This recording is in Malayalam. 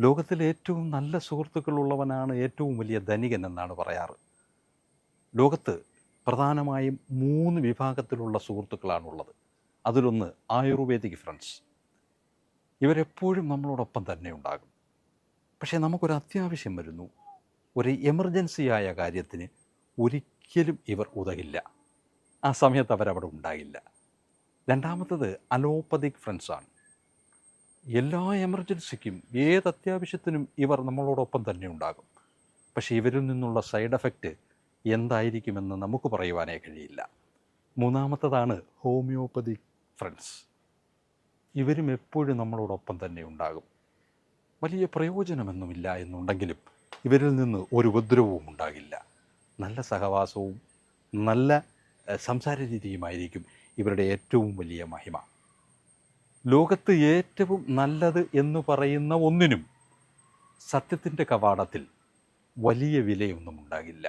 ലോകത്തിലെ ഏറ്റവും നല്ല സുഹൃത്തുക്കളുള്ളവനാണ് ഏറ്റവും വലിയ ധനികൻ എന്നാണ് പറയാറ്. ലോകത്ത് പ്രധാനമായും മൂന്ന് വിഭാഗത്തിലുള്ള സുഹൃത്തുക്കളാണുള്ളത്. അതിലൊന്ന് ആയുർവേദിക് ഫ്രണ്ട്സ്. ഇവരെപ്പോഴും നമ്മളോടൊപ്പം തന്നെ ഉണ്ടാകും. പക്ഷേ നമുക്കൊരു അത്യാവശ്യം വരുന്നു. ഒരു എമർജൻസിയായ കാര്യത്തിന് ഒരിക്കലും ഇവർ ഉതകില്ല. ആ സമയത്ത് അവരവിടെ ഉണ്ടായില്ല രണ്ടാമത്തത് അലോപ്പതിക് ഫ്രണ്ട്സാണ്. എല്ലാ എമർജൻസിക്കും ഏത് അത്യാവശ്യത്തിനും ഇവർ നമ്മളോടൊപ്പം തന്നെ ഉണ്ടാകും. പക്ഷേ ഇവരിൽ നിന്നുള്ള സൈഡ് എഫക്റ്റ് എന്തായിരിക്കുമെന്ന് നമുക്ക് പറയുവാനേ കഴിയില്ല. മൂന്നാമത്തതാണ് ഹോമിയോപ്പതി ഫ്രണ്ട്സ്. ഇവരും എപ്പോഴും നമ്മളോടൊപ്പം തന്നെ ഉണ്ടാകും. വലിയ പ്രയോജനമൊന്നുമില്ല എന്നുണ്ടെങ്കിലും ഇവരിൽ നിന്ന് ഒരു ഉപദ്രവവും ഉണ്ടാകില്ല. നല്ല സഹവാസവും നല്ല സംസാര രീതിയുമായിരിക്കും ഇവരുടെ ഏറ്റവും വലിയ മഹിമ. ലോകത്ത് ഏറ്റവും നല്ലത് എന്ന് പറയുന്ന ഒന്നിനും സത്യത്തിന്റെ കവാടത്തിൽ വലിയ വിലയൊന്നും ഉണ്ടാകില്ല.